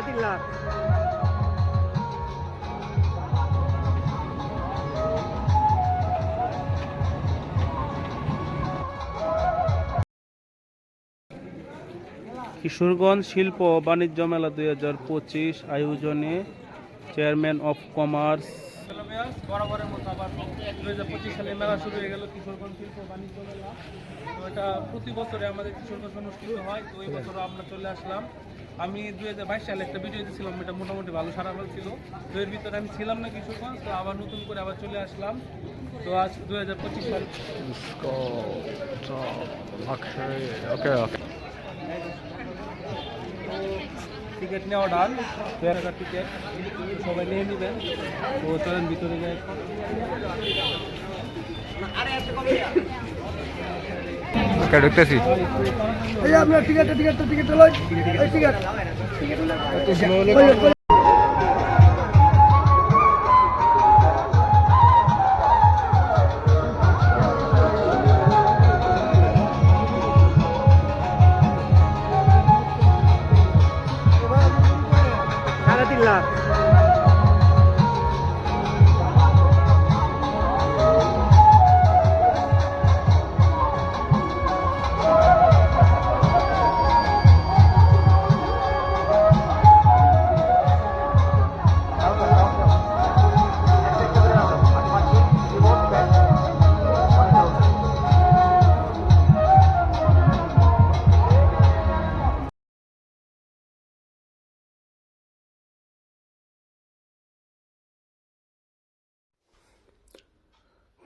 সাড়ে তিন লাখ কিশোরগঞ্জ শিল্প বাণিজ্য মেলা দুই হাজার পঁচিশ আয়োজনে চেয়ারম্যান অফ কমার্স বরাবরের মতো আবার দুই হাজার পঁচিশ সালে মেলা শুরু হয়ে গেল কিশোরগঞ্জ শিল্প বাণিজ্য মেলা। তো এটা প্রতি বছরে আমাদের কিশোরগঞ্জ অনুষ্ঠিত হয়। তো এই বছর আমরা চলে আসলাম। আমি দুই হাজার বাইশ সালে একটা ভিডিও দিয়েছিলাম এটা মোটামুটি ভালো সারা ভালো ছিল। তো এর ভিতরে আমি ছিলাম না কিশোরগঞ্জ তো আবার নতুন করে আবার চলে আসলাম। তো আজ দুই হাজার পঁচিশ সাল. Okay. টিকিট নেওয়া ডান দু টাকার টিকিট সবাই নিয়ে নেবেন। তো চলেন ভিতরে যাই। Okay, ঢুকতেছি এই আপনার টিকিটটা টিকিটটা টিকিটটা লয় টিকিট।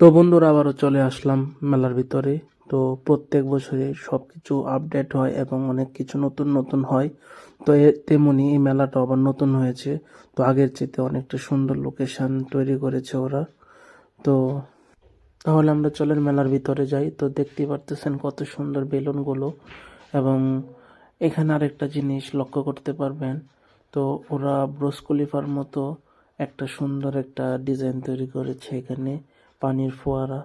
তো বন্ধুরা, আবারও চলে আসলাম মেলার ভিতরে। তো প্রত্যেক বছরে সব কিছু আপডেট হয় এবং অনেক কিছু নতুন নতুন হয়। তো তেমনি এই মেলাটা আবার নতুন হয়েছে। তো আগের চেয়ে অনেকটা সুন্দর লোকেশন তৈরি করেছে ওরা। তো তাহলে আমরা চলেন মেলার ভিতরে যাই। তো দেখতেই পারতেছেন কত সুন্দর বেলুনগুলো এবং এখানে আরেকটা জিনিস লক্ষ্য করতে পারবেন। তো ওরা ব্রোসকলিফার মতো একটা সুন্দর একটা ডিজাইন তৈরি করেছে এখানে। পানির ফোয়ারা।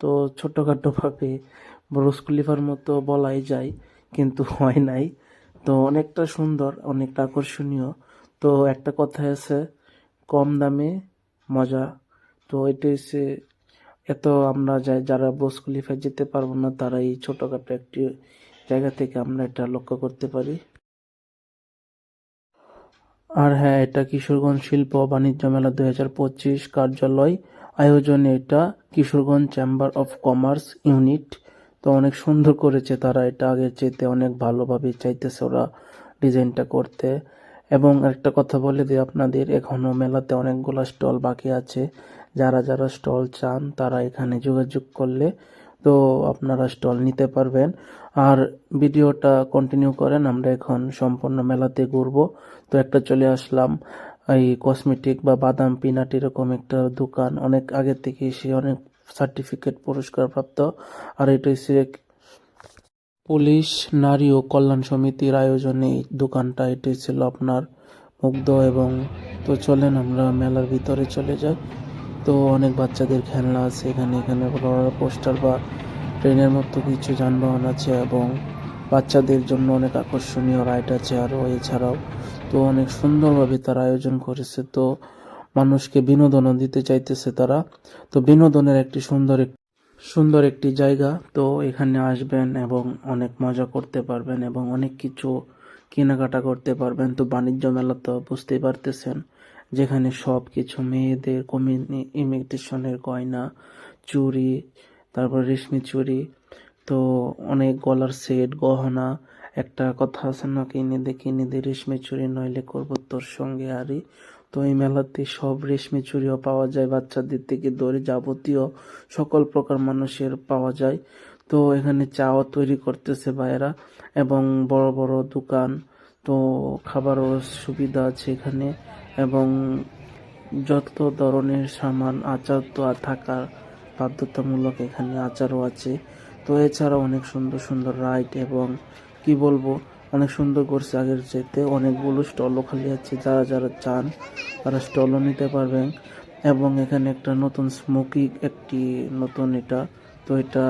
তো ছোটোখাটোভাবে ব্রোসকলিফার মতো বলাই যায়, কিন্তু হয় নাই। তো অনেকটা সুন্দর, অনেকটা আকর্ষণীয়। তো একটা কথা আছে, কম দামে মজা। তো এটা হচ্ছে, এত আমরা যাই, যারা খলিফায় যেতে পারব না তারা এই ছোটোখাটো একটি জায়গা থেকে আমরা এটা লক্ষ্য করতে পারি। আর হ্যাঁ এটা কিশোরগঞ্জ শিল্প বাণিজ্য মেলা দুই হাজার পঁচিশ কার্যালয়। আয়োজনে এটা Kishoreganj chamber of commerce unit তো অনেক সুন্দর করেছে তারা এটা আগের চাইতে অনেক ভালোভাবে চাইতেছে ওরা ডিজাইনটা করতে। এবং একটা কথা বলে দিই আপনাদের এখনও মেলাতে অনেকগুলো স্টল বাকি আছে। যারা যারা স্টল চান তারা এখানে যোগাযোগ করলে তো আপনারা স্টল নিতে পারবেন। আর ভিডিওটা কন্টিনিউ করেন, আমরা এখন সম্পূর্ণ মেলাতে ঘুরবো। তো একটা চলে আসলাম। এই কসমেটিক বা বাদাম পিনাট এরকম একটা দোকান, অনেক আগে থেকে সে অনেক সার্টিফিকেট পুরস্কার প্রাপ্ত আর এটা হচ্ছে পুলিশ, নারী ও কল্যাণ সমিতির আয়োজনে দোকানটা এটি ছিল আপনার মুগ্ধ এবং তো চলেন আমরা মেলার ভিতরে চলে যাই। তো অনেক বাচ্চাদের খেলনা আছে এখানে এখানে পোস্টার বা ট্রেনের মতো কিছু যানবাহন আছে এবং বাচ্চাদের জন্য অনেক আকর্ষণীয় রাইড আছে আরও। এছাড়াও তো অনেক সুন্দরভাবে তারা আয়োজন করেছে। তো মানুষকে বিনোদনও দিতে চাইতেছে তারা। তো বিনোদনের একটি সুন্দর সুন্দর একটি জায়গা। তো এখানে আসবেন এবং অনেক মজা করতে পারবেন এবং অনেক কিছু কেনাকাটা করতে পারবেন। তো বাণিজ্য মেলা তো বুঝতেই পারতেছেন, যেখানে সব কিছু মেয়েদের কমিউনি ইমিটেশনের গয়না চুরি তারপর রেশমি চুরি তো অনেক গলার সেট গহনা একটা কথা আছে না কিনে দে কিনে দে রেশমি চুড়ি নইলে করব তোর সঙ্গে আরই? তো এই মেলাতে সব রেশমি চুড়িও পাওয়া যায়, বাচ্চাদের থেকে ধরে যাবতীয় সকল প্রকার মানুষের পাওয়া যায়। তো এখানে চাও তৈরি করতেছে ভাইয়েরা এবং বড় বড় দোকান, তো খাবারও সুবিধা আছে এখানে এবং যত ধরনের সামান, আচার তো থাকার বাধ্যতামূলক এখানে আচারও আছে। তো এছাড়াও অনেক সুন্দর সুন্দর রাইড এবং কি বলব, অনেক সুন্দর করছে আগের চাইতে, অনেকগুলো স্টলও খালি আছে, যারা যারা চান তারা স্টলও নিতে পারবেন। এবং এখানে একটা নতুন স্মোকি একটি নতুন এটা, তো এটা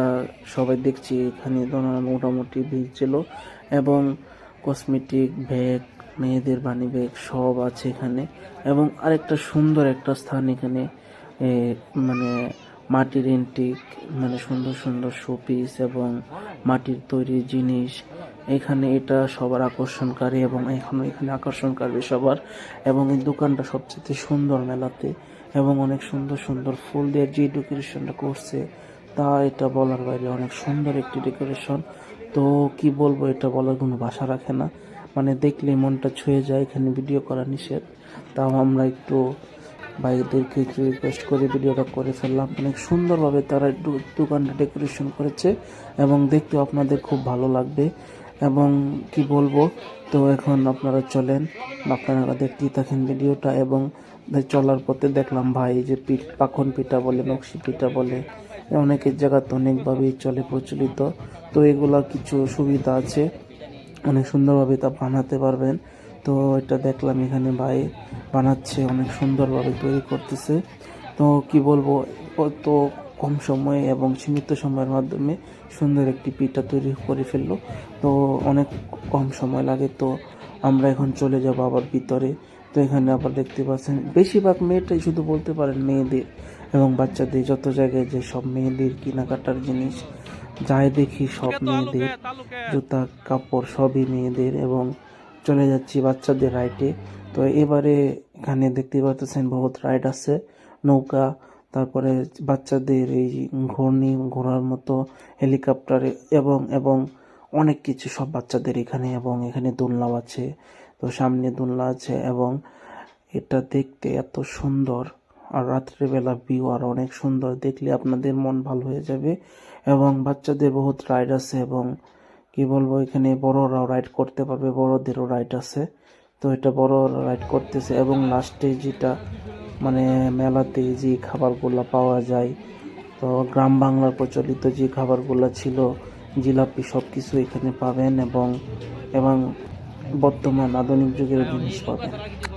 সবাই দেখছি, এখানে মোটামুটি ভিড় ছিল। এবং কসমেটিক ব্যাগ মেয়েদের বাণী ব্যাগ সব আছে এখানে। এবং আরেকটা সুন্দর একটা স্থান এখানে মানে মাটির এন্টিক মানে সুন্দর সুন্দর শোপিস এবং মাটির তৈরি জিনিস। এখানে এটা সবার আকর্ষণকারী এবং এখনও এখানে আকর্ষণকারী সবার এবং এই দোকানটা সবচেয়ে সুন্দর মেলাতে এবং অনেক সুন্দর সুন্দর ফুল দিয়ে যে ডেকোরেশনটা করছে, তা এটা বলার বাইরে অনেক সুন্দর একটি ডেকোরেশন তো কি বলব, এটা বলার কোনো ভাষা রাখে না। মানে দেখলে মনটা ছুঁয়ে যায়, এখানে ভিডিও করা নিষেধ। তাও আমরা একটু ভাইদেরকে একটু রিকোয়েস্ট করে ভিডিওটা করে ফেললাম। অনেক সুন্দরভাবে তারা দোকানটা ডেকোরেশন করেছে এবং দেখতে আপনাদের খুব ভালো লাগবে। এবং কি বলব, তো এখন আপনারা চলেন, আপনারা দেখতেই থাকেন ভিডিওটা এবং চলার পথে দেখলাম ভাই যে পিঠ পাখন পিঠা বলে, নকশি পিঠা বলে, অনেকের জায়গাতে অনেকভাবেই চলে প্রচলিত। তো এগুলা কিছু সুবিধা আছে। অনেক সুন্দরভাবে তা বানাতে পারবেন। তো এটা দেখলাম এখানে ভাই বানাচ্ছে অনেক সুন্দরভাবে তৈরি করতেছে। তো কি বলব অত কম সময়ে এবং সীমিত সময়ের মাধ্যমে সুন্দর একটি পিঠা তৈরি করে ফেলল। তো অনেক কম সময় লাগে তো আমরা এখন চলে যাব আবার ভিতরে। তো এখানে আবার দেখতে পাচ্ছেন বেশিরভাগ মেয়েটাই শুধু বলতে পারেন মেয়েদের এবং বাচ্চাদের যত জায়গায় যে সব মেয়েদের কেনাকাটার জিনিস যাই দেখি সব মেয়েদের জুতা কাপড় সবই মেয়েদের এবং চলে যাচ্ছি বাচ্চাদের রাইডে তো এবারে এখানে দেখতে পাচ্ছেন বহুত রাইড আছে, নৌকা, তারপরে বাচ্চাদের এই ঘূর্ণি ঘোরার মতো হেলিকপ্টার এবং এবং অনেক কিছু সব বাচ্চাদের এখানে এবং এখানে দোলনাও আছে। তো সামনে দোলনা আছে এবং এটা দেখতে এত সুন্দর। আর রাত্রেবেলা ভিউ আর অনেক সুন্দর। দেখলে আপনাদের মন ভালো হয়ে যাবে এবং বাচ্চাদের বহুত রাইড আছে এবং কি বলব, এখানে বড়রাও রাইড করতে পারবে, বড়দেরও রাইড আছে। তো এটা বড় রাইড করতেছে এবং লাস্টে যেটা মানে মেলাতে যে খাবারগুলো পাওয়া যায়, তো গ্রাম বাংলার প্রচলিত যে খাবারগুলো ছিল, জিলাপি সব কিছু এখানে পাবেন এবং এবং বর্তমান আধুনিক যুগের জিনিস পাবেন।